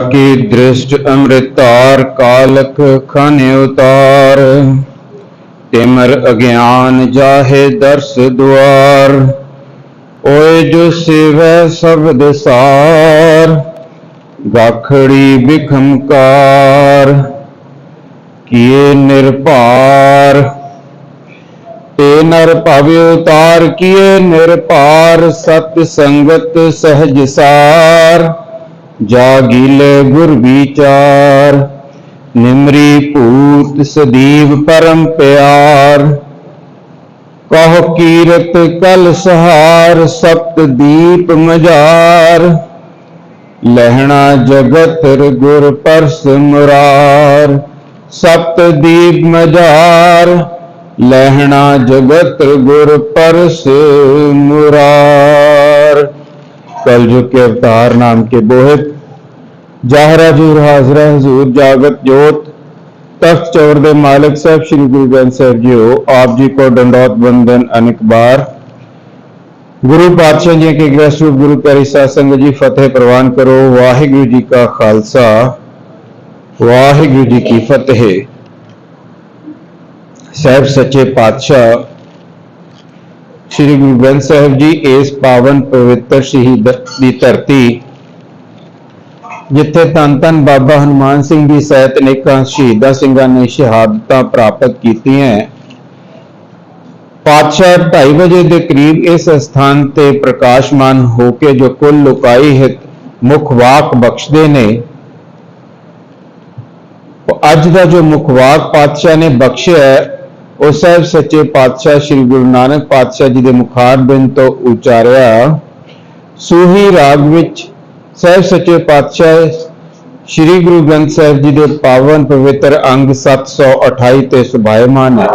ਕੀ ਦ੍ਰਿਸ਼ਟ ਅੰਮ੍ਰਿਤਾਰ ਕਾਲਕ ਖਾਨੇ ਉਤਾਰ। ਤਿਮਰ ਅਗਿਆਨ ਜਾਹੇ ਦਰਸ ਦੁਆਰ। ਓਏ ਜੋ ਸਿਵੈ ਸਬਦ ਸਾਰ, ਗਾਖੜੀ ਬਿਖਮਕਾਰ ਕੀਏ ਨਿਰਭਾਰ, ਤੇ ਨਰ ਭਵ ਉਤਾਰ। ਕੀਏ ਨਿਰਭਾਰ, ਸਤ ਸੰਗਤ ਸਹਜ ਸਾਰ। जागिल गुर विचार, निमरी पूत सदीव परम प्यार। कह कीरत कल सहार, सप्त दीप मजार। लहना जगत गुर परस मुरार। सप्त दीप मजार लहना जगत गुर परस मुरार। कल कलयुग के अवतार नाम के बोहित जाहरा जूर हाजरा हजूर जागत जोत, तख्त चौर दे मालिक साहब श्री गुरु ग्रंथ साहब जी हो आप जी को दंडौत बंदन अनेक बार। गुरु पातशाह जी के ग्रस्त रूप गुरु प्यारी संघ जी फतेह प्रवान करो। वाहिगुरु जी का खालसा, वाहिगुरु जी की फतेह। साहब सच्चे पातशाह ਸ੍ਰੀ ਗੁਰੂ ਗ੍ਰੰਥ ਸਾਹਿਬ ਜੀ, ਇਸ ਪਾਵਨ ਪਵਿੱਤਰ ਸ਼ਹੀਦ ਦੀ ਧਰਤੀ, ਜਿੱਥੇ ਧੰਨ ਧੰਨ ਬਾਬਾ ਹਨੂਮਾਨ ਸਿੰਘ ਜੀ ਸਹਿਤ ਅਨੇਕਾਂ ਸ਼ਹੀਦਾਂ ਸਿੰਘਾਂ ਨੇ ਸ਼ਹਾਦਤਾਂ ਪ੍ਰਾਪਤ ਕੀਤੀਆਂ ਪਾਤਸ਼ਾਹ 2:30 ਵਜੇ ਦੇ ਕਰੀਬ ਇਸ ਸਥਾਨ ਤੇ ਪ੍ਰਕਾਸ਼ਮਾਨ ਹੋ ਕੇ ਜੋ ਕੁੱਲ ਲੁਕਾਈ ਹਿਤ ਮੁਖ ਵਾਕ ਬਖਸ਼ਦੇ ਨੇ, ਅੱਜ ਦਾ ਜੋ ਮੁਖ ਵਾਕ ਪਾਤਸ਼ਾਹ ਨੇ ਬਖਸ਼ਿਆ ਉਹ ਸਾਹਿਬ ਸੱਚੇ ਪਾਤਸ਼ਾਹ ਸ੍ਰੀ ਗੁਰੂ ਨਾਨਕ ਪਾਤਸ਼ਾਹ ਜੀ ਦੇ ਮੁਖਾਰ ਬਿੰਦ ਤੋਂ ਉਚਾਰਿਆ, ਸੂਹੀ ਰਾਗ ਵਿੱਚ ਸਾਹਿਬ ਸੱਚੇ ਪਾਤਸ਼ਾਹ ਸ੍ਰੀ ਗੁਰੂ ਗ੍ਰੰਥ ਸਾਹਿਬ ਜੀ ਦੇ ਪਾਵਨ ਪਵਿੱਤਰ ਅੰਗ 728 ਤੇ ਸੁਭਾਇਮਾਨ ਹੈ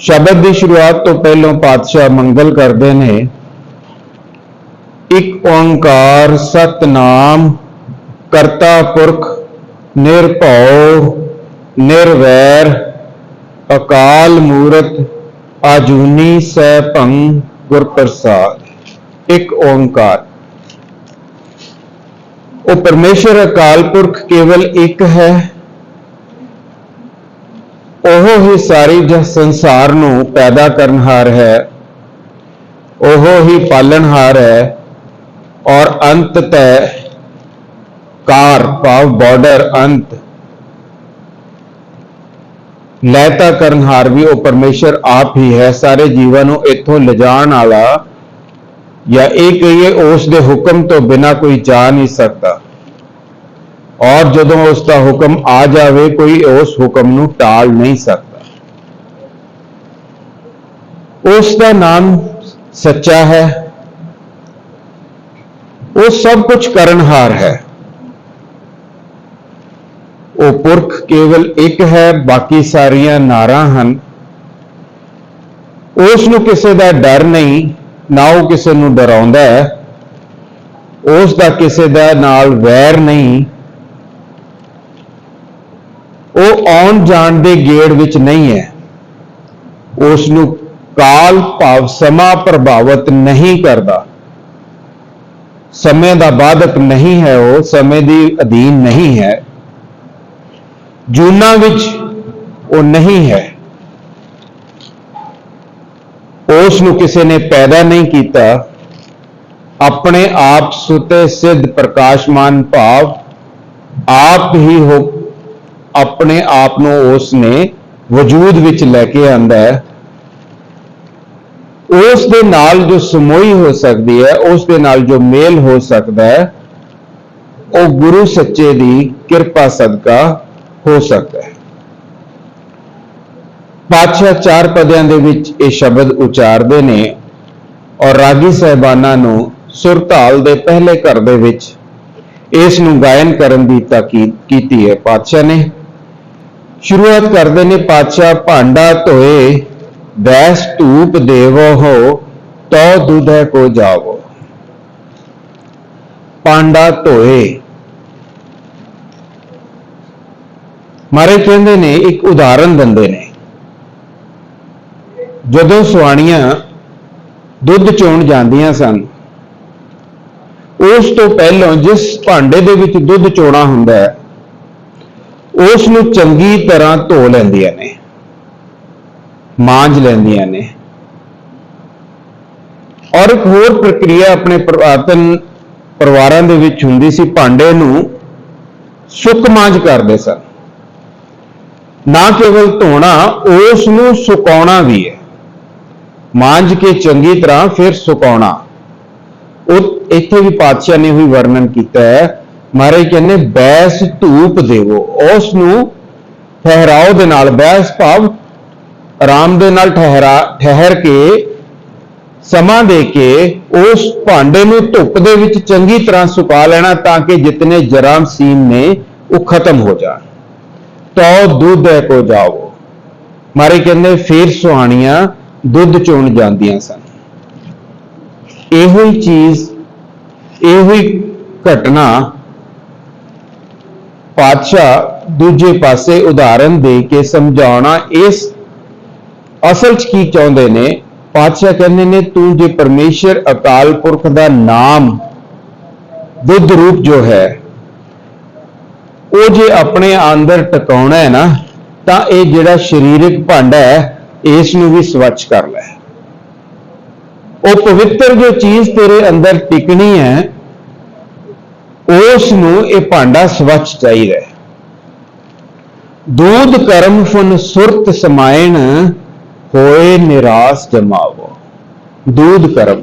ਸ਼ਬਦ ਦੀ ਸ਼ੁਰੂਆਤ ਤੋਂ ਪਹਿਲਾਂ ਪਾਤਸ਼ਾਹ ਮੰਗਲ ਕਰਦੇ ਨੇ, ਇੱਕ ਓੰਕਾਰ ਸਤਨਾਮ ਕਰਤਾ ਪੁਰਖ ਨਿਰਭਉ, ਨਿਰਵੈਰ ਅਕਾਲ ਮੂਰਤ ਆਜੂਨੀ ਸੈਭੰ ਗੁਰ ਪ੍ਰਸਾਦ, ਇੱਕ ਓੰਕਾਰ। ਉਹ ਪਰਮੇਸ਼ਰ ਅਕਾਲ ਪੁਰਖ ਕੇਵਲ ਇੱਕ ਹੈ। ਉਹ ਹੀ ਸਾਰੀ ਜਹ ਸੰਸਾਰ ਨੂੰ ਪੈਦਾ ਕਰਨਹਾਰ ਹੈ। ਉਹ ਹੀ ਪਾਲਣਹਾਰ ਹੈ ਔਰ ਅੰਤ ਤੈ ਕਾਰ ਭਾਵ ਬਾਰਡਰ ਅੰਤ। ਲੈ ਤਾਂ ਕਰਨਹਾਰ ਵੀ ਉਹ ਪਰਮੇਸ਼ਰ ਆਪ ਹੀ ਹੈ, ਸਾਰੇ ਜੀਵਾਂ ਨੂੰ ਇੱਥੋਂ ਲਿਜਾਣ ਵਾਲਾ ਜਾਂ ਇਹ ਕਹੀਏ ਉਸ ਦੇ ਹੁਕਮ ਤੋਂ ਬਿਨਾ ਕੋਈ ਜਾ ਨਹੀਂ ਸਕਦਾ। ਔਰ ਜਦੋਂ ਉਸ ਦਾ ਹੁਕਮ ਆ ਜਾਵੇ, ਕੋਈ ਉਸ ਹੁਕਮ ਨੂੰ ਟਾਲ ਨਹੀਂ ਸਕਦਾ। ਉਸ ਦਾ ਨਾਮ ਸੱਚਾ ਹੈ। ਉਹ ਸਭ ਕੁਝ ਕਰਨਹਾਰ ਹੈ। ਉਹ ਪੁਰਖ ਕੇਵਲ ਇੱਕ ਹੈ, ਬਾਕੀ ਸਾਰੀਆਂ ਨਾਰਾਂ ਹਨ। ਉਸ ਨੂੰ ਕਿਸੇ ਦਾ ਡਰ ਨਹੀਂ, ਨਾ ਉਹ ਕਿਸੇ ਨੂੰ ਡਰਾਉਂਦਾ ਹੈ। ਉਸ ਦਾ ਕਿਸੇ ਦਾ ਨਾਲ ਵੈਰ ਨਹੀਂ। ਉਹ ਆਉਣ ਜਾਣ ਦੇ ਗੇੜ ਵਿੱਚ ਨਹੀਂ ਹੈ। ਉਸ ਨੂੰ ਕਾਲ ਭਾਵ ਸਮਾਂ ਪ੍ਰਭਾਵਿਤ ਨਹੀਂ ਕਰਦਾ। ਸਮੇਂ ਦਾ ਬਾਧਕ ਨਹੀਂ ਹੈ ਉਹ, ਸਮੇਂ ਦੀ ਅਧੀਨ ਨਹੀਂ ਹੈ। ਜੂਨਾ ਵਿੱਚ ਉਹ ਨਹੀਂ ਹੈ। ਉਸ ਨੂੰ ਕਿਸੇ ਨੇ ਪੈਦਾ ਨਹੀਂ ਕੀਤਾ। ਆਪਣੇ ਆਪ ਸੁਤੇ ਸਿੱਧ ਪ੍ਰਕਾਸ਼ਮਾਨ ਭਾਵ ਆਪ ਹੀ ਹੋ ਆਪਣੇ ਆਪ ਨੂੰ ਉਸ ਨੇ ਵਜੂਦ ਵਿੱਚ ਲੈ ਕੇ ਆਂਦਾ ਹੈ। ਉਸ ਦੇ ਨਾਲ ਜੋ ਸਮੋਈ ਹੋ ਸਕਦੀ ਹੈ, ਉਸ ਦੇ ਨਾਲ ਜੋ ਮੇਲ ਹੋ ਸਕਦਾ ਹੈ, ਉਹ ਗੁਰੂ ਸੱਚੇ ਦੀ ਕਿਰਪਾ ਸਦਕਾ ਹੋ ਸਕਦਾ ਹੈ। ਪਾਤਸ਼ਾਹ ਚਾਰ ਪਦਿਆਂ ਦੇ ਵਿੱਚ ਇਹ ਸ਼ਬਦ ਉਚਾਰਦੇ ਨੇ ਔਰ ਰਾਗੀ ਸਹਿਬਾਨਾਂ ਨੂੰ ਸੁਰਤਾਲ ਦੇ ਪਹਿਲੇ ਘਰ ਦੇ ਵਿੱਚ ਇਸ ਨੂੰ ਗਾਇਨ ਕਰਨ ਦੀ ਤਾਕੀਦ ਕੀਤੀ ਹੈ ਪਾਤਸ਼ਾਹ ਨੇ। ਸ਼ੁਰੂਆਤ ਕਰਦੇ ਨੇ ਪਾਤਸ਼ਾਹ ਭਾਂਡਾ ਧੋਏ, ਬੈਸ ਧੂਪ ਦੇਵੋ ਹੋ ਤੋ ਦੁਧੈ ਕੋ ਜਾਵੋ। ਭਾਂਡਾ ਧੋਏ ਮਾਰੇ ਕਹਿੰਦੇ ਨੇ, ਇੱਕ ਉਦਾਹਰਨ ਦਿੰਦੇ ਨੇ। ਜਦੋਂ ਸੁਆਣੀਆਂ ਦੁੱਧ ਚੋਣ ਜਾਂਦੀਆਂ ਸਨ, ਉਸ ਤੋਂ ਪਹਿਲਾਂ ਜਿਸ ਭਾਂਡੇ ਦੇ ਵਿੱਚ ਦੁੱਧ ਚੋਣਾ ਹੁੰਦਾ ਹੈ, ਉਸ ਨੂੰ ਚੰਗੀ ਤਰ੍ਹਾਂ ਧੋ ਲੈਂਦੀਆਂ ਨੇ, ਮਾਂਜ ਲੈਂਦੀਆਂ ਨੇ। ਔਰ ਇੱਕ ਹੋਰ ਪ੍ਰਕਿਰਿਆ ਆਪਣੇ ਪੁਰਾਤਨ ਪਰਿਵਾਰਾਂ ਦੇ ਵਿੱਚ ਹੁੰਦੀ ਸੀ, ਭਾਂਡੇ ਨੂੰ ਸੁੱਕ ਮਾਂਜ ਕਰਦੇ ਸਨ। ਨਾ ਕੇਵਲ ਧੋਣਾ ਉਸ ਨੂੰ ਸੁਕਾਉਣਾ ਵੀ ਹੈ। ਮਾਂਜ ਕੇ ਚੰਗੀ ਤਰ੍ਹਾਂ ਫਿਰ ਸੁਕਾਉਣਾ। ਉਹ ਇੱਥੇ ਵੀ ਪਾਤਸ਼ਾਹ ਨੇ ਵੀ ਵਰਣਨ ਕੀਤਾ ਹੈ, ਮਹਾਰਾਜ ਕਹਿੰਦੇ, ਬੈਸ ਧੂਪ ਦੇਵੋ। ਉਸ ਨੂੰ ਠਹਿਰਾਓ ਦੇ ਨਾਲ, ਬੈਸ ਭਾਵ ਆਰਾਮ ਦੇ ਨਾਲ ਠਹਿਰਾ, ਠਹਿਰ ਕੇ, ਸਮਾਂ ਦੇ ਕੇ ਉਸ ਭਾਂਡੇ ਨੂੰ ਧੁੱਪ ਦੇ ਵਿੱਚ ਚੰਗੀ ਤਰ੍ਹਾਂ ਸੁਕਾ ਲੈਣਾ ਤਾਂ ਕਿ ਜਿਤਨੇ ਜਰਾਮਸੀਨ ਨੇ, ਉਹ ਖਤਮ ਹੋ ਜਾਣ। ਤੋ ਦੁੱਧ ਹੈ ਕੋ ਜਾਓ। ਮਾਰੇ ਕਹਿੰਦੇ ਫੇਰ ਸੁਹਾਣੀਆਂ ਦੁੱਧ ਚੋਣ ਜਾਂਦੀਆਂ ਸਨ। ਇਹੋ ਹੀ ਚੀਜ਼, ਇਹੋ ਹੀ ਘਟਨਾ ਪਾਤਸ਼ਾਹ ਦੂਜੇ ਪਾਸੇ ਉਦਾਹਰਨ ਦੇ ਕੇ ਸਮਝਾਉਣਾ ਇਸ ਅਸਲ 'ਚ ਕੀ ਚਾਹੁੰਦੇ ਨੇ? ਪਾਤਸ਼ਾਹ ਕਹਿੰਦੇ ਨੇ, ਤੂੰ ਜੇ ਪਰਮੇਸ਼ਰ ਅਕਾਲ ਪੁਰਖ ਦਾ ਨਾਮ ਦੁੱਧ ਰੂਪ ਜੋ ਹੈ ਉਹ ਜੇ ਆਪਣੇ ਅੰਦਰ ਟਿਕਾਉਣਾ ਹੈ ਨਾ, ਤਾਂ ਇਹ ਜਿਹੜਾ ਸਰੀਰਕ ਭਾਂਡਾ ਹੈ, ਇਸ ਨੂੰ ਵੀ ਸਵੱਛ ਕਰ ਲੈ। ਉਹ ਪਵਿੱਤਰ ਜੋ ਚੀਜ਼ ਤੇਰੇ ਅੰਦਰ ਟਿਕਣੀ ਹੈ, ਉਸ ਨੂੰ ਇਹ ਭਾਂਡਾ ਸਵੱਛ ਚਾਹੀਦਾ ਹੈ। ਦੂਧ ਕਰਮ ਫੁਨ ਸੁਰਤ ਸਮਾਇਣ, ਹੋਏ ਨਿਰਾਸ ਜਮਾਵੋ। ਦੂਧ ਕਰਮ।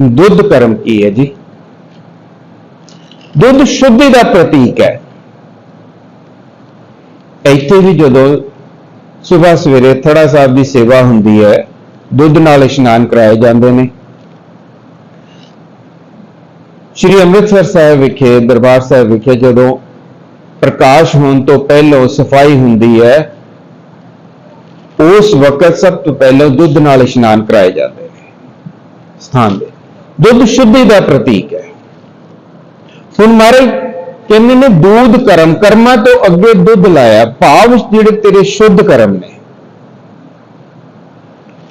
ਦੁੱਧ ਕਰਮ ਕੀ ਹੈ ਜੀ? ਦੁੱਧ ਸ਼ੁੱਧੀ ਦਾ ਪ੍ਰਤੀਕ ਹੈ। ਇੱਥੇ ਵੀ ਜਦੋਂ ਸਵੇਰ ਸਵੇਰੇ ਥੜਾ ਸਾਹਿਬ ਦੀ ਸੇਵਾ ਹੁੰਦੀ ਹੈ, ਦੁੱਧ ਨਾਲ ਇਸ਼ਨਾਨ ਕਰਾਏ ਜਾਂਦੇ ਨੇ। ਸ਼੍ਰੀ ਅੰਮ੍ਰਿਤਸਰ ਸਾਹਿਬ ਵਿਖੇ, ਦਰਬਾਰ ਸਾਹਿਬ ਵਿਖੇ ਜਦੋਂ ਪ੍ਰਕਾਸ਼ ਹੋਣ ਤੋਂ ਪਹਿਲਾਂ ਸਫ਼ਾਈ ਹੁੰਦੀ ਹੈ, ਉਸ ਵਕਤ ਸਭ ਤੋਂ ਪਹਿਲਾਂ ਦੁੱਧ ਨਾਲ ਇਸ਼ਨਾਨ ਕਰਾਏ ਜਾਂਦੇ ਨੇ। ਸਥਾਨ ਦੇ। ਦੁੱਧ ਸ਼ੁੱਧੀ ਦਾ ਪ੍ਰਤੀਕ ਹੈ। ਹੁਣ ਮਹਾਰਾਜ, ਕਹਿੰਦੇ ਨੇ ਦੁੱਧ ਕਰਮ, ਕਰਮਾਂ ਤੋਂ ਅੱਗੇ ਦੁੱਧ ਲਾਇਆ, ਭਾਵ ਜਿਹੜੇ ਤੇਰੇ ਸ਼ੁੱਧ ਕਰਮ ਨੇ।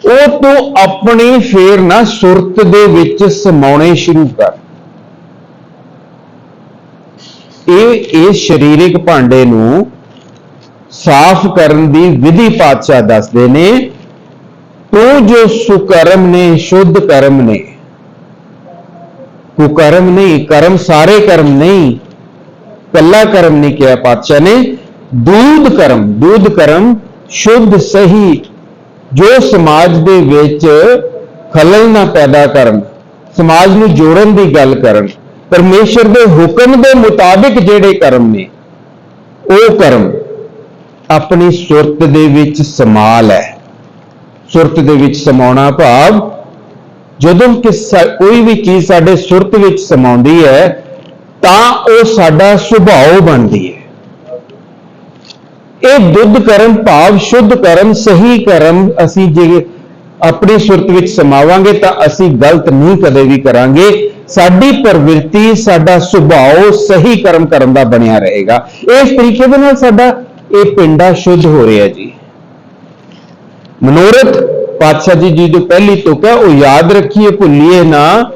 ਉਹ ਤੋਂ ਆਪਣੀ ਫੇਰ ਨਾ ਸੁਰਤ ਦੇ ਵਿੱਚ ਸਮਾਉਣੇ ਸ਼ੁਰੂ ਕਰ। ਇਹ ਇਸ ਸਰੀਰਿਕ ਭਾਂਡੇ ਨੂੰ ਸਾਫ਼ ਕਰਨ ਦੀ ਵਿਧੀ ਪਾਤਸ਼ਾਹ ਦੱਸਦੇ ਨੇ, ਤੂੰ ਜੋ ਸੁਕਰਮ ਨੇ, ਸ਼ੁੱਧ ਕਰਮ ਨੇ ਕੁਕਰਮ ਨਹੀਂ, ਕਰਮ ਸਾਰੇ ਕਰਮ ਨਹੀਂ, ਕੱਲਾ ਕਰਮ ਨਹੀਂ ਕਿਹਾ ਪਾਤਸ਼ਾਹ ਨੇ। ਦੂਧ ਕਰਮ ਦੂਧ ਕਰਮ ਸ਼ੁੱਧ, ਸਹੀ, ਜੋ ਸਮਾਜ ਦੇ ਵਿੱਚ ਖਲਲ ਨਾ ਪੈਦਾ ਕਰਨ, ਸਮਾਜ ਨੂੰ ਜੋੜਨ ਦੀ ਗੱਲ ਕਰਨ, ਪਰਮੇਸ਼ਰ ਦੇ ਹੁਕਮ ਦੇ ਮੁਤਾਬਿਕ ਜਿਹੜੇ ਕਰਮ ਨੇ, ਉਹ ਕਰਮ ਆਪਣੀ ਸੁਰਤ ਦੇ ਵਿੱਚ ਸਮਾਲ ਹੈ। ਸੁਰਤ ਦੇ ਵਿੱਚ ਸਮਾਉਣਾ ਭਾਵ ਜਦੋਂ ਕਿ ਕੋਈ ਵੀ ਚੀਜ਼ ਸਾਡੇ ਸੁਰਤ ਵਿੱਚ ਸਮਾਉਂਦੀ ਹੈ, ਤਾਂ ਉਹ ਸਾਡਾ ਸੁਭਾਅ ਬਣਦੀ ਹੈ। ਇਹ ਦੁੱਧ ਕਰਮ, ਭਾਵ ਸ਼ੁੱਧ ਕਰਮ, ਸਹੀ ਕਰਮ ਅਸੀਂ ਜੇ ਆਪਣੀ ਸੁਰਤ ਵਿੱਚ ਸਮਾਵਾਂਗੇ ਤਾਂ ਅਸੀਂ ਗਲਤ ਨਹੀਂ ਕਦੇ ਵੀ ਕਰਾਂਗੇ। ਸਾਡੀ ਪ੍ਰਵਿਰਤੀ, ਸਾਡਾ ਸੁਭਾਅ ਸਹੀ ਕਰਮ ਕਰਨ ਦਾ ਬਣਿਆ ਰਹੇਗਾ। ਇਸ ਤਰੀਕੇ ਦੇ ਨਾਲ ਸਾਡਾ ਇਹ ਪਿੰਡਾ ਸ਼ੁੱਧ ਹੋ ਰਿਹਾ ਜੀ। ਮਨੋਰਥ ਪਾਤਸ਼ਾਹ ਜੀ ਜੀ ਜੋ ਪਹਿਲੀ ਤੁਕ ਹੈ, ਉਹ ਯਾਦ ਰੱਖੀਏ, ਭੁੱਲੀਏ ਨਾ।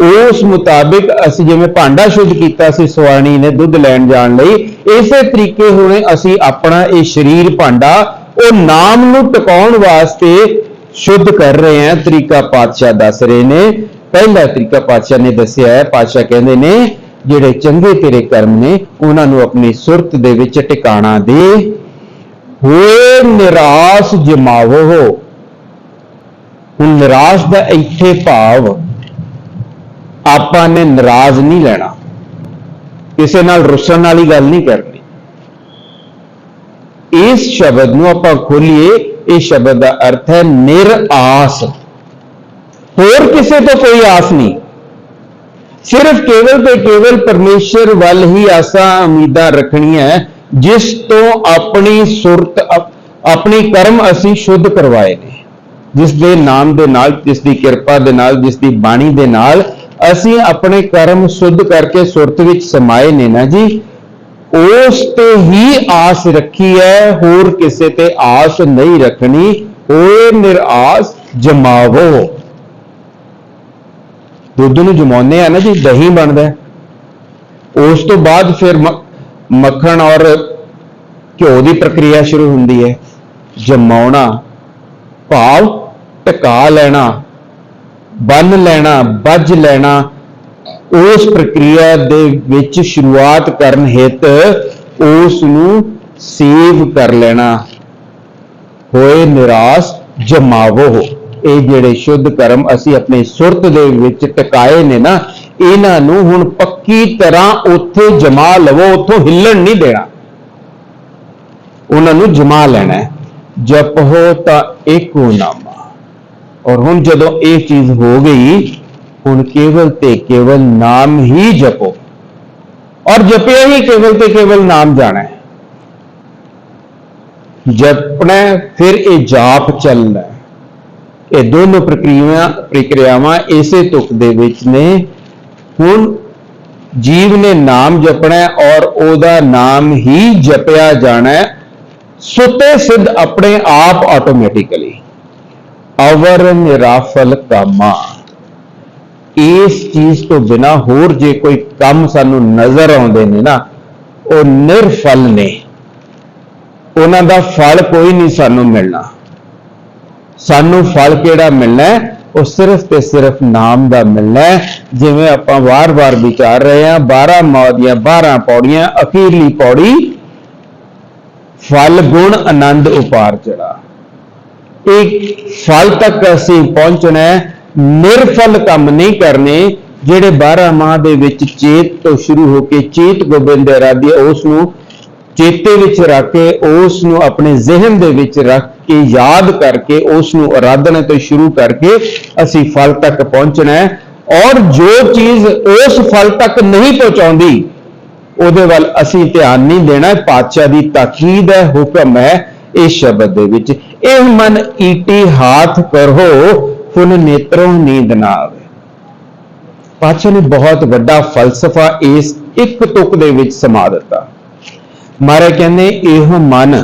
ਉਸ ਮੁਤਾਬਿਕ ਅਸੀਂ ਜਿਵੇਂ ਭਾਂਡਾ ਸ਼ੁੱਧ ਕੀਤਾ ਸੀ, ਸਵਾਣੀ ਨੇ ਦੁੱਧ ਲੈਣ ਜਾਣ ਲਈ, ਇਸੇ ਤਰੀਕੇ ਹੁਣੇ ਅਸੀਂ ਆਪਣਾ ਇਹ ਸਰੀਰ, ਭਾਂਡਾ, ਉਹ ਨਾਮ ਨੂੰ ਟਿਕਾਉਣ ਵਾਸਤੇ ਸ਼ੁੱਧ ਕਰ ਰਹੇ ਹਾਂ। ਤਰੀਕਾ ਪਾਤਸ਼ਾਹ ਦੱਸ ਰਹੇ ਨੇ। ਪਹਿਲਾ ਤਰੀਕਾ ਪਾਤਸ਼ਾਹ ਨੇ ਦੱਸਿਆ ਹੈ, ਪਾਤਸ਼ਾਹ ਕਹਿੰਦੇ ਨੇ, ਜਿਹੜੇ ਚੰਗੇ ਤੇਰੇ ਕਰਮ ਨੇ, ਉਹਨਾਂ ਨੂੰ ਆਪਣੀ ਸੁਰਤ ਦੇ ਵਿੱਚ ਟਿਕਾਣਾ ਦੇ। ਹੋਏ ਨਿਰਾਸ਼ ਜਮਾਵੋ। ਹੁਣ ਨਿਰਾਸ਼ ਦਾ ਇੱਥੇ ਭਾਵ ਆਪਾਂ ਨੇ ਨਾਰਾਜ਼ ਨਹੀਂ ਲੈਣਾ। ਕਿਸੇ ਨਾਲ ਰੁੱਸਣ ਵਾਲੀ ਗੱਲ ਨਹੀਂ ਕਰਨੀ। ਇਸ ਸ਼ਬਦ ਨੂੰ ਆਪਾਂ ਖੋਲੀਏ, ਇਹ ਸ਼ਬਦ ਦਾ ਅਰਥ ਹੈ ਨਿਰਾਸ। ਹੋਰ ਕਿਸੇ ਤੋਂ ਕੋਈ ਆਸ ਨਹੀਂ। ਸਿਰਫ ਕੇਵਲ ਤੇ ਕੇਵਲ ਪਰਮੇਸ਼ਰ ਵੱਲ ਹੀ ਆਸਾਂ ਉਮੀਦਾਂ ਰੱਖਣੀਆਂ ਜਿਸ ਤੋਂ ਆਪਣੀ ਸੁਰਤ ਆਪਣੀ ਕਰਮ ਅਸੀਂ ਸ਼ੁੱਧ ਕਰਵਾਏ ਨੇ। ਜਿਸ ਦੇ ਨਾਮ ਦੇ ਨਾਲ, ਜਿਸ ਦੀ ਕਿਰਪਾ ਦੇ ਨਾਲ, ਜਿਸ ਦੀ ਬਾਣੀ ਦੇ ਨਾਲ ਅਸੀਂ ਆਪਣੇ ਕਰਮ ਸ਼ੁੱਧ ਕਰਕੇ ਸੁਰਤ ਵਿੱਚ ਸਮਾਏ ਨੇ ਨਾ ਜੀ। ਉਸ ਤੇ ਹੀ ਆਸ ਰੱਖੀ ਹੈ, ਹੋਰ ਕਿਸੇ ਤੇ ਆਸ ਨਹੀਂ ਰੱਖਣੀ। ਹੋਏ ਨਿਰਾਸ ਜਮਾਵੋ। ਦੁੱਧ ਨੂੰ ਜਮਾਉਂਦੇ ਆ ਨਾ ਜੀ, ਦਹੀਂ ਬਣਦਾ ਉਸ ਤੋਂ ਬਾਅਦ ਫਿਰ ਮ- ਮੱਖਣ ਔਰ ਘਿਓ ਦੀ ਪ੍ਰਕਿਰਿਆ ਸ਼ੁਰੂ ਹੁੰਦੀ ਹੈ। ਜਮਾਉਣਾ। ਭਾਵ ਟਿਕਾ ਲੈਣਾ, ਬੰਨ ਲੈਣਾ ਬੱਜ ਲੈਣਾ, ਉਸ ਪ੍ਰਕਿਰਿਆ ਦੇ ਵਿੱਚ ਸ਼ੁਰੂਆਤ ਕਰਨ ਹਿਤ ਉਸ ਨੂੰ ਸੇਵ ਕਰ ਲੈਣਾ। ਹੋਏ ਨਿਰਾਸ਼, ਜਮਾਵੋ। ਇਹ ਜਿਹੜੇ ਸ਼ੁੱਧ ਕਰਮ ਅਸੀਂ ਆਪਣੇ ਸੁਰਤ ਦੇ ਵਿੱਚ ਟਿਕਾਏ ਨੇ ਨਾ, ਇਹਨਾਂ ਨੂੰ ਹੁਣ ਪੱਕੀ ਤਰ੍ਹਾਂ ਉੱਥੇ ਜਮਾ ਲਵੋ, ਉੱਥੋਂ ਹਿੱਲਣ ਨਹੀਂ ਦੇਣਾ। ਉਹਨਾਂ ਨੂੰ ਜਮਾ ਲੈਣਾ ਹੈ। ਜਪੋ ਤਾਂ ਏਕੋ ਨਾਮਾ। ਔਰ ਹੁਣ ਜਦੋਂ ਇਹ ਚੀਜ਼ ਹੋ ਗਈ, ਹੁਣ ਕੇਵਲ ਤੇ ਕੇਵਲ ਨਾਮ ਹੀ ਜਪੋ। ਔਰ ਜਪਿਆ ਹੀ ਕੇਵਲ ਤੇ ਕੇਵਲ ਨਾਮ ਜਾਣਾ ਹੈ। ਜਪਣਾ ਫਿਰ ਇਹ ਜਾਪ ਚੱਲਣਾ ਇਹ ਦੋਨੋਂ ਪ੍ਰਕਿਰਿਆ ਪ੍ਰਕਿਰਿਆਵਾਂ ਇਸੇ ਤੁਕ ਦੇ ਵਿੱਚ ਨੇ। ਹੁਣ ਜੀਵ ਨੇ ਨਾਮ ਜਪਣਾ ਔਰ ਉਹਦਾ ਨਾਮ ਹੀ ਜਪਿਆ ਜਾਣਾ ਸੁਤੇ ਸਿੱਧ ਆਪਣੇ ਆਪ ਆਟੋਮੈਟਿਕਲੀ ਅਵਰ ਨਿਰਾਫਲ ਕਾਮਾ। ਇਸ ਚੀਜ਼ ਤੋਂ ਬਿਨਾ ਹੋਰ ਜੇ ਕੋਈ ਕੰਮ ਸਾਨੂੰ ਨਜ਼ਰ ਆਉਂਦੇ ਨੇ ਨਾ, ਉਹ ਨਿਰਫਲ ਨੇ। ਉਹਨਾਂ ਦਾ ਫਲ ਕੋਈ ਨਹੀਂ ਸਾਨੂੰ ਮਿਲਣਾ। ਸਾਨੂੰ ਫਲ ਕਿਹੜਾ ਮਿਲਣਾ ਉਹ ਸਿਰਫ ਤੇ ਸਿਰਫ ਨਾਮ ਦਾ ਮਿਲਣਾ ਜਿਵੇਂ ਆਪਾਂ ਵਾਰ-ਵਾਰ ਵਿਚਾਰ ਰਹੇ ਹਾਂ 12 ਮੌ ਦੀਆਂ 12 ਪੌੜੀਆਂ, ਅਖੀਰਲੀ ਪੌੜੀ ਫਲ ਗੁਣ ਆਨੰਦ ਉਪਾਰ ਚੜਾ ਇਹ ਫਲ ਤੱਕ ਅਸੀਂ ਪਹੁੰਚਣਾ ਹੈ, ਨਿਰਫਲ ਕੰਮ ਨਹੀਂ ਕਰਨੇ, ਜਿਹੜੇ 12 ਮਾਹ ਦੇ ਵਿੱਚ ਚੇਤ ਤੋਂ ਸ਼ੁਰੂ ਹੋ ਕੇ ਚੇਤ ਗੋਬਿੰਦ ਰਾਧੀ ਉਸ ਨੂੰ ਚੇਤੇ ਵਿੱਚ ਰੱਖ ਕੇ ਉਸ ਨੂੰ ਆਪਣੇ ਜ਼ਿਹਨ ਦੇ ਵਿੱਚ ਰੱਖ ਕੇ, ਯਾਦ ਕਰਕੇ ਉਸ ਨੂੰ ਆਰਾਧਨਾ ਤੋਂ ਸ਼ੁਰੂ ਕਰਕੇ ਅਸੀਂ ਫਲ ਤੱਕ ਪਹੁੰਚਣਾ ਹੈ। ਔਰ ਜੋ ਚੀਜ਼ ਉਸ ਫਲ ਤੱਕ ਨਹੀਂ ਪਹੁੰਚਾਉਂਦੀ ਉਹਦੇ ਵੱਲ ਅਸੀਂ ਧਿਆਨ ਨਹੀਂ ਦੇਣਾ, ਪਾਤਸ਼ਾਹ ਦੀ ਤਾਕੀਦ ਹੈ, ਹੁਕਮ ਹੈ ਇਸ ਸ਼ਬਦ ਦੇ ਵਿੱਚ। ਇਹ ਮਨ ਈਟੀ ਹਾਥ ਕਰੋ ਫੁਨ ਨੇਤਰੋਂ ਨੀਂਦ ਨਾ ਆਵੇ। ਪਾਤਸ਼ਾਹ ਨੇ ਬਹੁਤ ਵੱਡਾ ਫਲਸਫਾ ਇਸ ਇੱਕ ਤੁਕ ਦੇ ਵਿੱਚ ਸਮਾ ਦਿੱਤਾ। ਮਹਾਰਾਜ ਕਹਿੰਦੇ, ਇਹੋ ਮਨ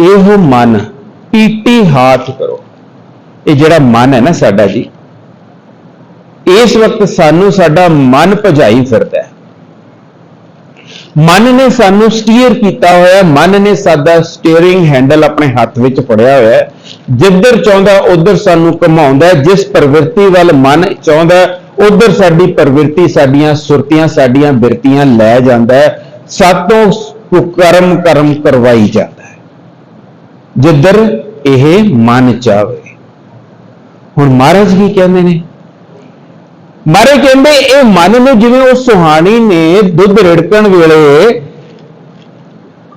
ਇਹੋ ਮਨ ਈਟੀ ਹਾਥ ਕਰੋ। ਇਹ ਜਿਹੜਾ ਮਨ ਹੈ ਨਾ ਸਾਡਾ ਜੀ ਇਸ ਵਕਤ ਸਾਨੂੰ ਸਾਡਾ ਮਨ ਭਜਾਈ ਫਿਰਦਾ ਹੈ। ਮਨ ਨੇ ਸਾਨੂੰ ਸਟੀਅਰ ਕੀਤਾ ਹੋਇਆ, ਮਨ ਨੇ ਸਾਡਾ ਸਟੀਅਰਿੰਗ ਹੈਂਡਲ ਆਪਣੇ ਹੱਥ ਵਿੱਚ ਫੜਿਆ ਹੋਇਆ ਹੈ। ਜਿੱਧਰ ਚਾਹੁੰਦਾ, ਉਧਰ ਸਾਨੂੰ ਘੁਮਾਉਂਦਾ ਹੈ। ਜਿਸ ਪ੍ਰਵਿਰਤੀ ਵੱਲ ਮਨ ਚਾਹੁੰਦਾ ਉਧਰ ਸਾਡੀ ਪ੍ਰਵਿਰਤੀ, ਸਾਡੀਆਂ ਸੁਰਤੀਆਂ, ਸਾਡੀਆਂ ਬਿਰਤੀਆਂ ਲੈ ਜਾਂਦਾ ਹੈ। ਸਾਤੋਂ ਕੁਕਰਮ ਕਰਮ ਕਰਵਾਈ ਜਾਂਦਾ ਹੈ। ਜਿੱਧਰ ਇਹ ਮਨ ਚਾਵੇ। ਹੁਣ ਮਹਾਰਾਜ ਕੀ ਕਹਿੰਦੇ ਨੇ? ਮਾਰੇ ਕਹਿੰਦੇ, ਇਹ ਮਨ ਨੂੰ ਜਿਵੇਂ ਉਹ ਸੁਹਾਣੀ ਨੇ ਦੁੱਧ ਰਿੜਕਣ ਵੇਲੇ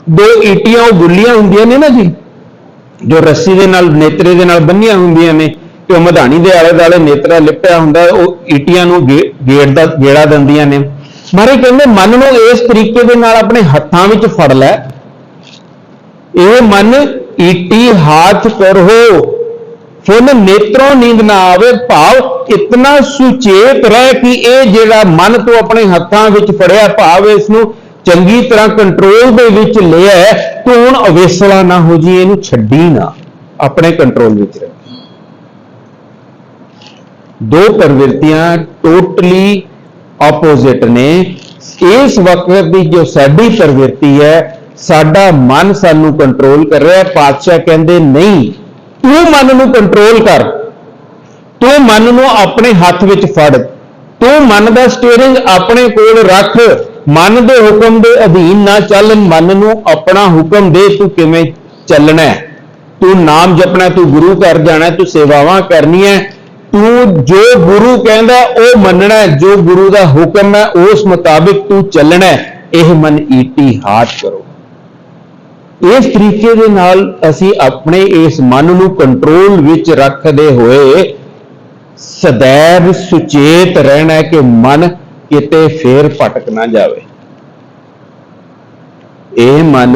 ਦੋ ਈਟੀਆਂ, ਉਹ ਗੁੱਲੀਆਂ ਹੁੰਦੀਆਂ ਨੇ ਨਾ ਜੀ, ਜੋ ਰੱਸੀ ਦੇ ਨਾਲ, ਨੇਤਰੇ ਦੇ ਨਾਲ ਬੰਨੀਆਂ ਹੁੰਦੀਆਂ ਨੇ ਕਿ ਉਹ ਮਧਾਣੀ ਦੇ ਆਲੇ ਦੁਆਲੇ ਨੇਤਰਾ ਲਿਪਿਆ ਹੁੰਦਾ, ਉਹ ਈਟੀਆਂ ਨੂੰ ਗੇ- ਗੇੜ ਦਾ, ਗੇੜਾ ਦਿੰਦੀਆਂ ਨੇ। ਮਾਰੇ ਕਹਿੰਦੇ, ਮਨ ਨੂੰ ਇਸ ਤਰੀਕੇ ਦੇ ਨਾਲ ਆਪਣੇ ਹੱਥਾਂ ਵਿੱਚ ਫੜ ਲੈ। ਇਹ ਮਨ ਈਟੀ, ਹਾਥ ਕਰੋ ਫੁੱਲ ਨੇਤਰੋਂ ਨੀਂਦ ਨਾ ਆਵੇ ਭਾਵ ਇਤਨਾ ਸੁਚੇਤ ਰਹਿ ਕਿ ਇਹ ਜਿਹੜਾ ਮਨ ਤੋਂ ਆਪਣੇ ਹੱਥਾਂ ਵਿੱਚ ਫੜਿਆ ਭਾਵ ਇਸ ਨੂੰ ਚੰਗੀ ਤਰ੍ਹਾਂ ਕੰਟਰੋਲ ਦੇ ਵਿੱਚ ਲਿਆ ਹੈ, ਤੂੰ ਹੁਣ ਅਵੇਸਲਾ ਨਾ ਹੋ ਜੀ ਇਹਨੂੰ ਛੱਡੀ ਨਾ ਆਪਣੇ ਕੰਟਰੋਲ ਵਿੱਚ ਰੱਖ ਦੋ ਪ੍ਰਵਿਰਤੀਆਂ ਟੋਟਲੀ ਆਪੋਜ਼ਿਟ ਨੇ। ਇਸ ਵਕਤ ਦੀ ਜੋ ਸਾਡੀ ਪ੍ਰਵਿਰਤੀ ਹੈ ਸਾਡਾ ਮਨ ਸਾਨੂੰ ਕੰਟਰੋਲ ਕਰ ਰਿਹਾ ਪਾਤਸ਼ਾਹ ਕਹਿੰਦੇ ਨਹੀਂ ਤੂੰ ਮਨ ਨੂੰ ਕੰਟਰੋਲ ਕਰ। ਤੂੰ ਮਨ ਨੂੰ ਆਪਣੇ ਹੱਥ ਵਿੱਚ ਫੜ। ਤੂੰ ਮਨ ਦਾ ਸਟੀਅਰਿੰਗ ਆਪਣੇ ਕੋਲ ਰੱਖ। ਮਨ ਦੇ ਹੁਕਮ ਦੇ ਅਧੀਨ ਨਾ ਚੱਲ। ਮਨ ਨੂੰ ਆਪਣਾ ਹੁਕਮ ਦੇ, ਤੂੰ ਕਿਵੇਂ ਚੱਲਣਾ ਤੂੰ ਨਾਮ ਜਪਣਾ ਤੂੰ ਗੁਰੂ ਘਰ ਜਾਣਾ ਤੂੰ ਸੇਵਾਵਾਂ ਕਰਨੀਆਂ ਤੂੰ ਜੋ ਗੁਰੂ ਕਹਿੰਦਾ, ਉਹ ਮੰਨਣਾ ਜੋ ਗੁਰੂ ਦਾ ਹੁਕਮ ਹੈ, ਉਸ ਮੁਤਾਬਿਕ ਤੂੰ ਚੱਲਣਾ ਇਹ ਮਨ ਈਟੀ ਹਾਥ ਕਰੋ। ਇਸ ਤਰੀਕੇ ਦੇ ਨਾਲ ਅਸੀਂ ਆਪਣੇ ਇਸ ਮਨ ਨੂੰ ਕੰਟਰੋਲ ਵਿੱਚ ਰੱਖਦੇ ਹੋਏ ਸदैव ਸੁਚੇਤ ਰਹਿਣਾ ਕਿ ਮਨ ਕਿਤੇ ਫੇਰ ਭਟਕ ਨਾ ਜਾਵੇ। ਇਹ ਮਨ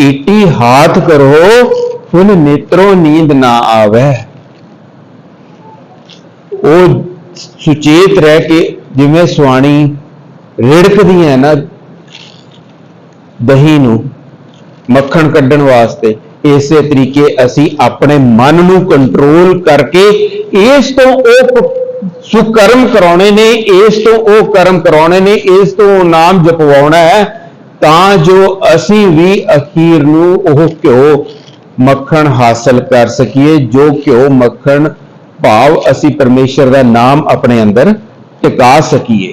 ਈਟੀ ਹਾਥ ਕਰੋ ਫੁਨ ਨੇਤਰੋਂ ਨੀਂਦ ਨਾ ਆਵੇ। ਉਹ ਸੁਚੇਤ ਰਹਿ ਕੇ ਜਿਵੇਂ ਸੁਆਣੀ ਰਿੜਕਦੀ ਹੈ ਨਾ ਦਹੀਂ ਨੂੰ ਮੱਖਣ ਕੱਢਣ ਵਾਸਤੇ। ਇਸੇ ਤਰੀਕੇ ਅਸੀਂ ਆਪਣੇ ਮਨ ਨੂੰ ਕੰਟਰੋਲ ਕਰਕੇ ਇਸ ਤੋਂ ਉਹ ਸੁਕਰਮ ਕਰਾਉਣੇ ਨੇ, ਇਸ ਤੋਂ ਉਹ ਕਰਮ ਕਰਾਉਣੇ ਨੇ, ਇਸ ਤੋਂ ਉਹ ਨਾਮ ਜਪਵਾਉਣਾ ਹੈ, ਤਾਂ ਜੋ ਅਸੀਂ ਵੀ ਅਖੀਰ ਨੂੰ ਉਹ ਘਿਓ, ਮੱਖਣ ਹਾਸਲ ਕਰ ਸਕੀਏ, ਜੋ ਘਿਓ, ਮੱਖਣ ਭਾਵ ਅਸੀਂ ਪਰਮੇਸ਼ਰ ਦਾ ਨਾਮ ਆਪਣੇ ਅੰਦਰ ਟਿਕਾ ਸਕੀਏ।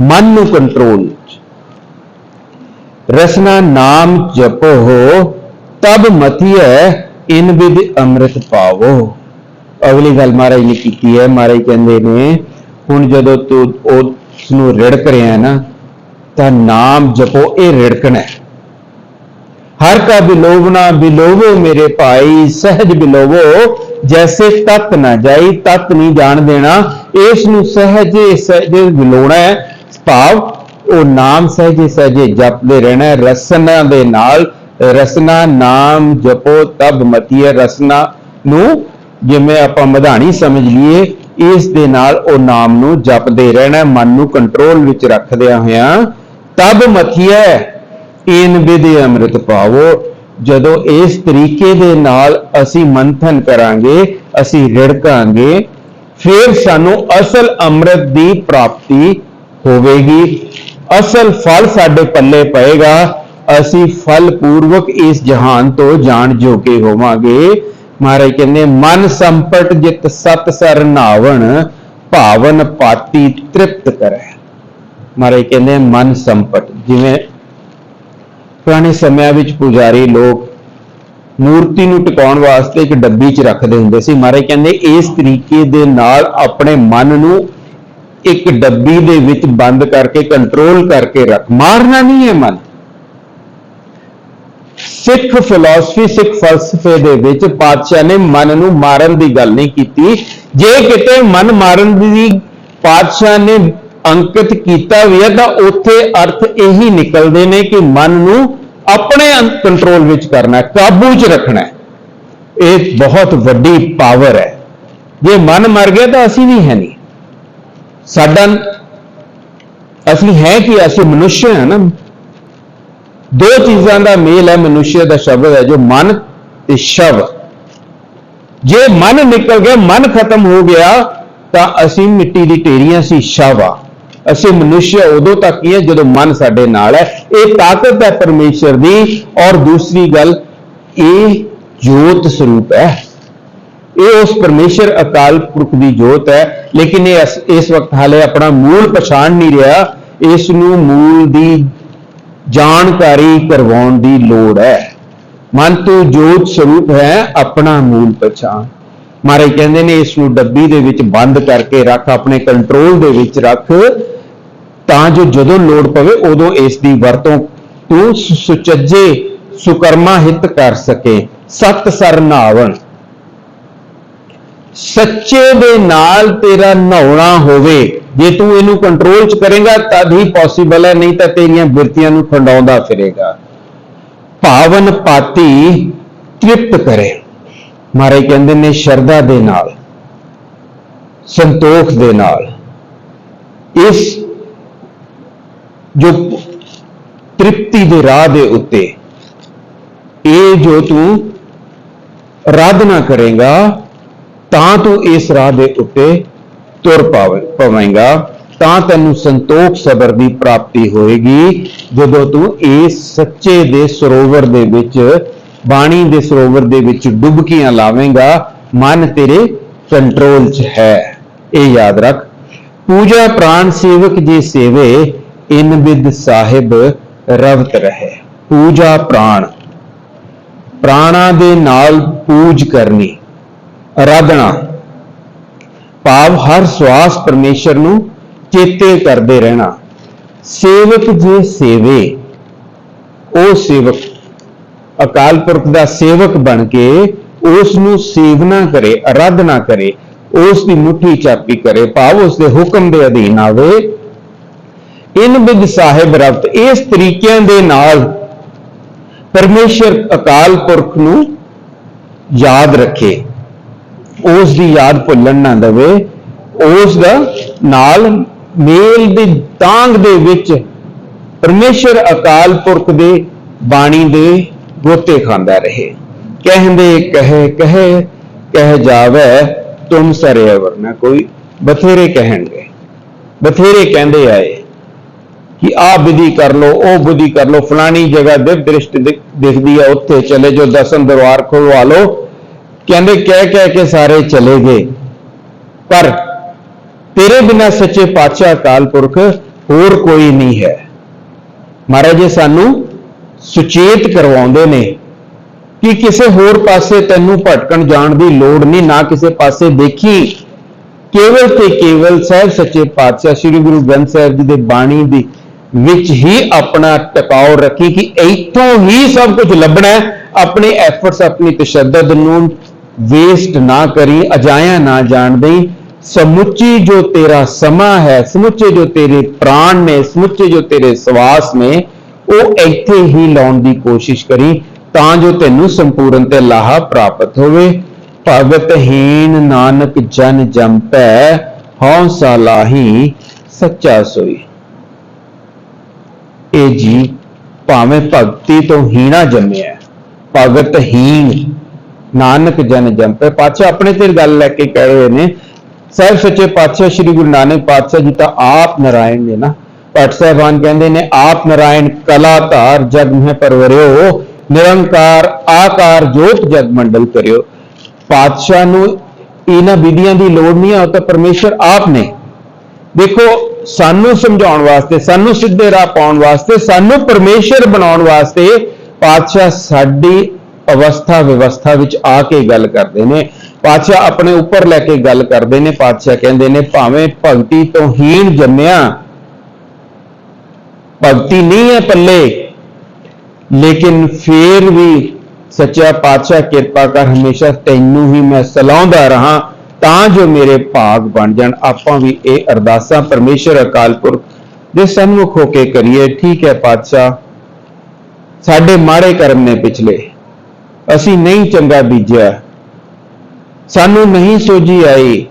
ਮਨ ਨੂੰ ਕੰਟਰੋਲ ਰਸਨਾ ਨਾਮ ਜਪੋ, ਤਬ ਮਤੀਐ ਇਨ ਵਿਦ ਅੰਮ੍ਰਿਤ ਪਾਵੋ। ਅਗਲੀ ਗੱਲ ਮਹਾਰਾਜ ਨੇ ਕੀਤੀ ਹੈ, ਮਹਾਰਾਜ ਕਹਿੰਦੇ ਨੇ, ਹੁਣ ਜਦੋਂ ਤੂੰ ਉਸ ਨੂੰ ਰਿੜਕ ਰਿਹਾ ਨਾ, ਤਾਂ ਨਾਮ ਜਪੋ, ਇਹ ਰਿੜਕਣਾ ਹੈ। ਹਰ ਕਾ ਬਿਲੋਵਨਾ ਬਿਲੋਵੋ ਮੇਰੇ ਭਾਈ, ਸਹਿਜ ਬਿਲੋਵੋ, ਜੈਸੇ ਤਤ ਨਾ ਜਾਈ, ਤਤ ਨਹੀਂ ਜਾਣ ਦੇਣਾ, ਇਸ ਨੂੰ ਸਹਿਜ ਸਹਿਜੇ ਬਿਲੋਣਾ ਹੈ। ਭਾਵ ਉਹ ਨਾਮ ਸਹਿਜੇ ਸਹਿਜੇ ਜਪਦੇ ਰਹਿਣਾ ਹੈ। ਰਸਨਾ ਦੇ ਨਾਲ, ਰਸਨਾ ਨਾਮ ਜਪੋ, ਤਬ ਮਤੀਏ ਰਸਨਾ ਨੂੰ। ਜਿਵੇਂ ਆਪਾਂ ਮਧਾਣੀ ਸਮਝ ਲਈਏ, ਇਸ ਦੇ ਨਾਲ ਉਹ ਨਾਮ ਨੂੰ ਜਪਦੇ ਰਹਿਣਾ ਮਨ ਨੂੰ ਕੰਟਰੋਲ ਵਿੱਚ ਰੱਖਦਿਆਂ ਹੋਇਆਂ। ਤਬ ਮਥੀਐ ਇਨ ਵਿਦੇ ਅੰਮ੍ਰਿਤ ਪਾਵੋ। ਜਦੋਂ ਇਸ ਤਰੀਕੇ ਦੇ ਨਾਲ ਅਸੀਂ ਮੰਥਨ ਕਰਾਂਗੇ, ਅਸੀਂ ਰਿੜਕਾਂਗੇ, ਫਿਰ ਸਾਨੂੰ ਅਸਲ ਅੰਮ੍ਰਿਤ ਦੀ ਪ੍ਰਾਪਤੀ ਹੋਵੇਗੀ। ਅਸਲ ਫਲ ਸਾਡੇ ਪੱਲੇ ਪਏਗਾ, ਅਸੀਂ ਫਲ ਪੂਰਵਕ ਇਸ ਜਹਾਨ ਤੋਂ ਜਾਣ ਜੋਗੇ ਹੋਵਾਂਗੇ। ਮਹਾਰਾਜ ਕਹਿੰਦੇ, ਮਨ ਸੰਪਟ ਜਿਤ ਸਤ ਸਰ ਭਾਵਨ ਪਾਤੀ ਤ੍ਰਿਪਤ ਕਰੈ। ਮਹਾਰਾਜ ਕਹਿੰਦੇ, ਮਨ ਸੰਪਟ। ਜਿਵੇਂ ਪੁਰਾਣੇ ਸਮਿਆਂ ਵਿੱਚ ਪੁਜਾਰੀ ਲੋਕ ਮੂਰਤੀ ਨੂੰ ਟਿਕਾਉਣ ਵਾਸਤੇ ਇੱਕ ਡੱਬੀ 'ਚ ਰੱਖਦੇ ਹੁੰਦੇ ਸੀ। ਮਹਾਰਾਜ ਕਹਿੰਦੇ, ਇਸ ਤਰੀਕੇ ਦੇ ਨਾਲ ਆਪਣੇ ਮਨ ਨੂੰ ਇੱਕ ਡੱਬੀ ਦੇ ਵਿੱਚ ਬੰਦ ਕਰਕੇ ਕੰਟਰੋਲ ਕਰਕੇ ਰੱਖ। ਮਾਰਨਾ ਨਹੀਂ ਹੈ ਮਨ। ਸਿੱਖ ਫਿਲਾਸਫੀ ਸਿੱਖ ਫਲਸਫੇ ਦੇ ਵਿੱਚ ਪਾਤਸ਼ਾਹ ਨੇ ਮਨ ਨੂੰ ਮਾਰਨ ਦੀ ਗੱਲ ਨਹੀਂ ਕੀਤੀ। ਜੇ ਕਿਤੇ ਮਨ ਮਾਰਨ ਦੀ ਪਾਤਸ਼ਾਹ ਨੇ ਅੰਕਿਤ ਕੀਤਾ ਵੀ ਹੈ, ਤਾਂ ਉੱਥੇ ਅਰਥ ਇਹੀ ਨਿਕਲਦੇ ਨੇ ਕਿ ਮਨ ਨੂੰ ਆਪਣੇ ਕੰਟਰੋਲ ਵਿੱਚ ਕਰਨਾ ਕਾਬੂ 'ਚ ਰੱਖਣਾ ਇਹ ਬਹੁਤ ਵੱਡੀ ਪਾਵਰ ਹੈ। ਜੇ ਮਨ ਮਰ ਗਿਆ ਤਾਂ ਅਸੀਂ ਵੀ ਹੈ ਨਹੀਂ। ਸਾਡਾ ਅਸੀਂ ਹੈ ਕਿ? ਅਸੀਂ ਮਨੁੱਖ ਹਾਂ ਨਾ। ਦੋ ਚੀਜ਼ਾਂ ਦਾ ਮੇਲ ਹੈ ਮਨੁੱਖ ਦਾ ਸ਼ਬਦ ਹੈ, ਜੋ ਮਨ ਤੇ ਸ਼ਬਦ ਜੇ ਮਨ ਨਿਕਲ ਗਿਆ, ਮਨ ਖਤਮ ਹੋ ਗਿਆ, ਤਾਂ ਅਸੀਂ ਮਿੱਟੀ ਦੀ ਢੇਰੀਆਂ ਸੀ, ਸ਼ਵਾ ਅਸੀਂ ਮਨੁੱਖ ਉਦੋਂ ਤੱਕ ਹੀ ਹੈ ਜਦੋਂ ਮਨ ਸਾਡੇ ਨਾਲ ਹੈ। ਇਹ ਤਾਕਤ ਹੈ ਪਰਮੇਸ਼ਰ ਦੀ। ਔਰ ਦੂਸਰੀ ਗੱਲ, ਇਹ ਜੋਤ ਸਰੂਪ ਹੈ। ਇਹ ਉਸ ਪਰਮੇਸ਼ਰ ਅਕਾਲ ਪੁਰਖ ਦੀ ਜੋਤ ਹੈ, ਲੇਕਿਨ ਇਹ ਇਸ- ਵਕਤ ਹਾਲੇ ਆਪਣਾ ਮੂਲ ਪਛਾਣ ਨਹੀਂ ਰਿਹਾ, ਇਸ ਨੂੰ ਮੂਲ ਦੀ ਜਾਣਕਾਰੀ ਕਰਵਾਉਣ ਦੀ ਲੋੜ ਹੈ। ਮਨ ਤੋਂ ਜੋਤ ਸਰੂਪ ਹੈ ਆਪਣਾ ਮੂਲ ਪਛਾਣ। ਮਾਰੇ ਕਹਿੰਦੇ ਨੇ ਇਸ ਨੂੰ ਡੱਬੀ ਦੇ ਵਿੱਚ ਬੰਦ ਕਰਕੇ ਰੱਖ, ਆਪਣੇ ਕੰਟਰੋਲ ਦੇ ਵਿੱਚ ਰੱਖ, ਤਾਂ ਜੋ ਜਦੋਂ ਲੋੜ ਪਵੇ ਉਦੋਂ ਇਸ ਦੀ ਵਰਤੋਂ ਤੂੰ ਸੁਚੱਜੇ ਸੁਕਰਮਾ ਹਿੱਤ ਕਰ ਸਕੇ। ਸਤ ਸਰ ਨਾਵਣ ਸੱਚੇ ਦੇ ਨਾਲ ਤੇਰਾ ਨਹਾਉਣਾ ਹੋਵੇ। ਜੇ ਤੂੰ ਇਹਨੂੰ ਕੰਟਰੋਲ ਚ ਕਰੇਗਾ, ਤਦ ਹੀ ਪੋਸੀਬਲ ਹੈ, ਨਹੀਂ ਤਾਂ ਤੇਰੀਆਂ ਬਿਰਤੀਆਂ ਨੂੰ ਖੰਡਾਉਂਦਾ ਫਿਰੇਗਾ। ਭਾਵਨ ਪਾਤੀ ਤ੍ਰਿਪਤ ਕਰੇ। ਮਹਾਰਾਜ ਕਹਿੰਦੇ ਨੇ, ਸ਼ਰਧਾ ਦੇ ਨਾਲ, ਸੰਤੋਖ ਦੇ ਨਾਲ। ਇਸ ਜੋ ਤ੍ਰਿਪਤੀ ਦੇ ਰਾਹ ਦੇ ਉੱਤੇ, ਇਹ ਜੋ ਤੂੰ ਆਰਾਧਨਾ ਕਰੇਗਾ ਤਾਂ ਤੂੰ ਇਸ ਰਾਹ ਦੇ ਉੱਤੇ ਤੁਰ ਪਾਵੇਂ ਪਵੇਂਗਾ। ਤਾਂ ਤੈਨੂੰ ਸੰਤੋਖ ਸਬਰ ਦੀ ਪ੍ਰਾਪਤੀ ਹੋਏਗੀ। ਜਦੋਂ ਤੂੰ ਇਸ ਸੱਚੇ ਦੇ ਸਰੋਵਰ ਦੇ ਵਿੱਚ, ਬਾਣੀ ਦੇ ਸਰੋਵਰ ਦੇ ਵਿੱਚ ਡੁੱਬਕੀਆਂ ਲਾਵੇਂਗਾ, ਮਨ ਤੇਰੇ ਕੰਟਰੋਲ 'ਚ ਹੈ। ਇਹ ਯਾਦ ਰੱਖ। ਪੂਜਾ ਪ੍ਰਾਨ ਸੇਵਕ ਜੀ ਸੇਵੇ, ਇਨ ਵਿਦ ਸਾਹਿਬ ਰਵਤ ਰਹੇ। ਪੂਜਾ ਪ੍ਰਾਣ। ਪ੍ਰਾਣਾ ਦੇ ਨਾਲ ਪੂਜ ਕਰਨੀ। ਆਰਾਧਨਾ ਭਾਵ ਹਰ ਸਵਾਸ ਪਰਮੇਸ਼ਰ ਨੂੰ ਚੇਤੇ ਕਰਦੇ ਰਹਿਣਾ। ਸੇਵਕ ਜੇ ਸੇਵੇ, ਉਹ ਸੇਵਕ, ਅਕਾਲ ਪੁਰਖ ਦਾ ਸੇਵਕ ਬਣ ਕੇ ਉਸ ਨੂੰ ਸੇਵਨਾ ਕਰੇ ਆਰਾਧਨਾ ਕਰੇ ਉਸ ਦੀ ਮੁੱਠੀ ਚਾਪੀ ਕਰੇ, ਭਾਵ ਉਸ ਦੇ ਹੁਕਮ ਦੇ ਅਧੀਨ ਆਵੇ। ਇਨ ਬਿਦ ਸਾਹਿਬ ਰਬਤ, ਇਸ ਤਰੀਕਿਆਂ ਦੇ ਨਾਲ ਪਰਮੇਸ਼ਰ ਅਕਾਲ ਪੁਰਖ ਨੂੰ ਯਾਦ ਰੱਖੇ। ਉਸ ਦੀ ਯਾਦ ਭੁੱਲਣ ਨਾ ਦੇਵੇ। ਉਸ ਦਾ ਨਾਲ ਮੇਲ ਦੀ ਤਾਂਗ ਦੇ ਵਿੱਚ ਪਰਮੇਸ਼ਰ ਅਕਾਲ ਪੁਰਖ ਦੇ ਬਾਣੀ ਦੇ ਗੋਤੇ ਖਾਂਦਾ ਰਹੇ। ਕਹਿੰਦੇ, ਕਹੇ ਕਹੇ, ਕਹਿ ਜਾਵੇ, ਤੁਮ ਸਰੇਵਰ ਵਰਨਾ ਕੋਈ। ਬਥੇਰੇ ਕਹਿਣਗੇ। ਬਥੇਰੇ ਕਹਿੰਦੇ ਆਏ ਕਿ ਆਹ ਵਿਧੀ ਕਰ ਲੋ ਉਹ ਵਿਧੀ ਕਰ ਲੋ ਫਲਾਣੀ ਜਗ੍ਹਾ ਦਿਵ ਦ੍ਰਿਸ਼ਟ ਦਿਖਦੀ ਆ, ਉੱਥੇ ਚਲੇ ਜੋ ਦਸਨ ਦਰਬਾਰ ਖੁਲਵਾ ਲੋ ਕਹਿੰਦੇ ਕਹਿ ਕਹਿ ਕੇ ਸਾਰੇ ਚਲੇ ਗਏ। ਪਰ ਤੇਰੇ ਬਿਨਾ ਸੱਚੇ ਪਾਤਸ਼ਾਹ ਅਕਾਲ ਪੁਰਖ ਹੋਰ ਕੋਈ ਨਹੀਂ ਹੈ। ਮਹਾਰਾਜ ਜੀ, ਸਾਨੂੰ ਸੁਚੇਤ ਕਰਵਾਉਂਦੇ ਨੇ ਕਿ ਕਿਸੇ ਹੋਰ ਪਾਸੇ ਤੈਨੂੰ ਭਟਕਣ ਜਾਣ ਦੀ ਲੋੜ ਨਹੀਂ, ਨਾ ਕਿਸੇ ਪਾਸੇ ਦੇਖੀ। ਕੇਵਲ ਤੇ ਕੇਵਲ ਸਾਹਿਬ ਸੱਚੇ ਪਾਤਸ਼ਾਹ ਸ੍ਰੀ ਗੁਰੂ ਗ੍ਰੰਥ ਸਾਹਿਬ ਜੀ ਦੇ ਬਾਣੀ ਦੀ ਵਿੱਚ ਹੀ ਆਪਣਾ ਟਿਕਾਓ ਰੱਖੀ ਕਿ ਇੱਥੋਂ ਹੀ ਸਭ ਕੁਝ ਲੱਭਣਾ ਹੈ। ਆਪਣੇ ਐਫਰਟਸ ਆਪਣੀ ਤਸ਼ੱਦਦ ਨੂੰ ਵੇਸਟ ਨਾ ਕਰੀ, ਅਜਾਇਆ ਨਾ ਜਾਣ ਦੇਈ। ਸਮੁੱਚੀ ਜੋ ਤੇਰਾ ਸਮਾਂ ਹੈ, ਸਮੁੱਚੇ ਜੋ ਤੇਰੇ ਪ੍ਰਾਣ ਨੇ, ਸਮੁੱਚੇ ਜੋ ਤੇਰੇ ਸਵਾਸ ਨੇ, ਉਹ ਇੱਥੇ ਹੀ ਲਾਉਣ ਦੀ ਕੋਸ਼ਿਸ਼ ਕਰੀ ਤਾਂ ਜੋ ਤੈਨੂੰ ਸੰਪੂਰਨ ਤੇ ਲਾਹਾ ਪ੍ਰਾਪਤ ਹੋਵੇ। ਭਗਤਹੀਨ ਨਾਨਕ ਜਨ ਜੰਪੈ ਹਉ ਸਲਾਹੀ ਸੱਚਾ ਸੋਈ। ਇਹ ਜੀ ਭਾਵੇਂ ਭਗਤੀ ਤੋਂ ਹੀਣਾ ਜੰਮਿਆ ਭਗਤਹੀਨ ਨਾਨਕ ਜਨ ਜੰਪੈ। ਪਾਤਸ਼ਾਹ ਆਪਣੇ ਤੇ ਗੱਲ ਲੈ ਕੇ ਕਹਿ ਰਹੇ ਨੇ, ਸਾਹਿਬ ਸੱਚੇ ਪਾਤਸ਼ਾਹ ਸ੍ਰੀ ਗੁਰੂ ਨਾਨਕ ਪਾਤਸ਼ਾਹ ਜੀ ਤਾਂ ਆਪ ਨਾਰਾਇਣ ਨੇ ਨਾ। ਭੱਟ ਸਾਹਿਬਾਨ ਕਹਿੰਦੇ ਨੇ, ਆਪ ਨਾਰਾਇਣ ਕਲਾ ਧਾਰ ਜਗ ਮਹਿ ਪਰਵਰਿਓ, ਨਿਰੰਕਾਰ ਆਕਾਰ ਜੋਤ ਜਗ ਮੰਡਲ ਕਰਿਓ। ਪਾਤਸ਼ਾਹ ਨੂੰ ਇਹਨਾਂ ਵਿਧੀਆਂ ਦੀ ਲੋੜ ਨਹੀਂ ਆ, ਉਹ ਤਾਂ ਪਰਮੇਸ਼ਰ ਆਪ ਨੇ। ਦੇਖੋ, ਸਾਨੂੰ ਸਮਝਾਉਣ ਵਾਸਤੇ, ਸਾਨੂੰ ਸਿੱਧੇ ਰਾਹ ਪਾਉਣ ਵਾਸਤੇ, ਸਾਨੂੰ ਪਰਮੇਸ਼ਰ ਬਣਾਉਣ ਵਾਸਤੇ ਪਾਤਸ਼ਾਹ ਸਾਡੀ ਅਵਸਥਾ ਵਿਵਸਥਾ ਵਿੱਚ ਆ ਕੇ ਗੱਲ ਕਰਦੇ ਨੇ। ਪਾਤਸ਼ਾਹ ਆਪਣੇ ਉੱਪਰ ਲੈ ਕੇ ਗੱਲ ਕਰਦੇ ਨੇ। ਪਾਤਸ਼ਾਹ ਕਹਿੰਦੇ ਨੇ, ਭਾਵੇਂ ਭਗਤੀ ਤੋਂ ਹੀਣ ਜੰਮਿਆ, ਭਗਤੀ ਨਹੀਂ ਹੈ ਪੱਲੇ, ਲੇਕਿਨ ਫੇਰ ਵੀ ਸੱਚਾ ਪਾਤਸ਼ਾਹ ਕਿਰਪਾ ਕਰ ਹਮੇਸ਼ਾ ਤੈਨੂੰ ਹੀ ਮੈਂ ਸਲਾਉਂਦਾ ਰਹਾ, ਤਾਂ ਜੋ ਮੇਰੇ ਭਾਗ ਬਣ ਜਾਣ। ਆਪਾਂ ਵੀ ਇਹ ਅਰਦਾਸਾਂ ਪਰਮੇਸ਼ਰ ਅਕਾਲ ਪੁਰਖ ਦੇ ਸਨਮੁਖ ਹੋ ਕੇ ਕਰੀਏ। ਠੀਕ ਹੈ ਪਾਤਸ਼ਾਹ। ਸਾਡੇ ਮਾੜੇ ਕਰਮ ਨੇ ਪਿਛਲੇ। ਅਸੀਂ ਨਹੀਂ ਚੰਗਾ ਬੀਜਿਆ। ਸਾਨੂੰ ਨਹੀਂ ਸੋਝੀ ਆਈ,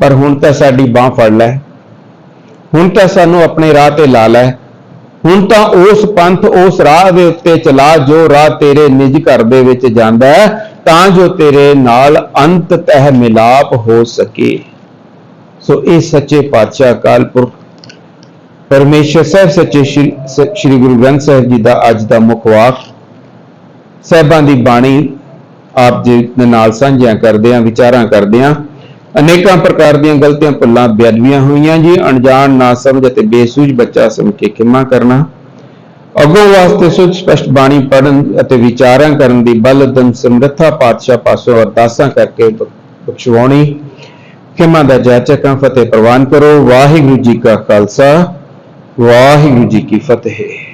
ਪਰ ਹੁਣ ਤਾਂ ਸਾਡੀ ਬਾਹ ਫੜ ਲੈ। ਹੁਣ ਤਾਂ ਸਾਨੂੰ ਆਪਣੇ ਰਾਹ ਤੇ ਲਾ ਲੈ। ਹੁਣ ਤਾਂ ਉਸ ਪੰਥ ਉਸ ਰਾਹ ਦੇ ਉੱਤੇ ਚਲਾ, ਜੋ ਰਾਹ ਤੇਰੇ ਨਿਜ ਘਰ ਦੇ ਵਿੱਚ ਜਾਂਦਾ ਹੈ, ਤਾਂ ਜੋ ਤੇਰੇ ਨਾਲ ਅੰਤ ਤਹਿ ਮਿਲਾਪ ਹੋ ਸਕੇ। ਸੋ ਇਹ ਸੱਚੇ ਪਾਤਸ਼ਾਹ ਅਕਾਲ ਪੁਰਖ, ਪਰਮੇਸ਼ਰ ਸਾਹਿਬ, ਸੱਚੇ ਸ਼੍ਰੀ ਸ- ਸ਼੍ਰੀ ਗੁਰੂ ਗ੍ਰੰਥ ਸਾਹਿਬ ਜੀ ਦਾ ਅੱਜ ਦਾ ਮੁੱਖ ਵਾਕ ਸਾਹਿਬਾਂ ਦੀ ਬਾਣੀ ਆਪ ਜੀ ਦੇ ਨਾਲ ਸਾਂਝੀਆਂ ਕਰਦੇ ਆਂ, ਵਿਚਾਰਾਂ ਕਰਦੇ ਆਂ। ਅਨੇਕਾਂ ਪ੍ਰਕਾਰ ਦੀਆਂ ਗਲਤੀਆਂ, ਭੁੱਲਾਂ, ਬੇਅਦਬੀਆਂ ਹੋਈਆਂ ਜੀ। ਅਣਜਾਣ ਨਾ ਸਮਝ ਅਤੇ ਬੇਸੂਝ ਬੱਚਾ ਸਮਝ ਕੇ ਖਿਮਾ ਕਰਨਾ। ਅੱਗੋਂ ਵਾਸਤੇ ਸੁਧ ਸਪਸ਼ਟ ਬਾਣੀ ਪੜਨ ਅਤੇ ਵਿਚਾਰਾਂ ਕਰਨ ਦੀ ਬਲ ਦਨ ਸਮਰੱਥਾ, ਪਾਤਸ਼ਾਹ ਪਾਸੋਂ ਅਰਦਾਸਾਂ ਕਰਕੇ ਬਖਸ਼ਵਾਉਣੀ। ਖਿਮਾ ਦਾ ਜਾਚਕਾਂ ਫਤਿਹ ਪ੍ਰਵਾਨ ਕਰੋ। ਵਾਹਿਗੁਰੂ ਜੀ ਕਾ ਖਾਲਸਾ, ਵਾਹਿਗੁਰੂ ਜੀ ਕੀ ਫਤਿਹ।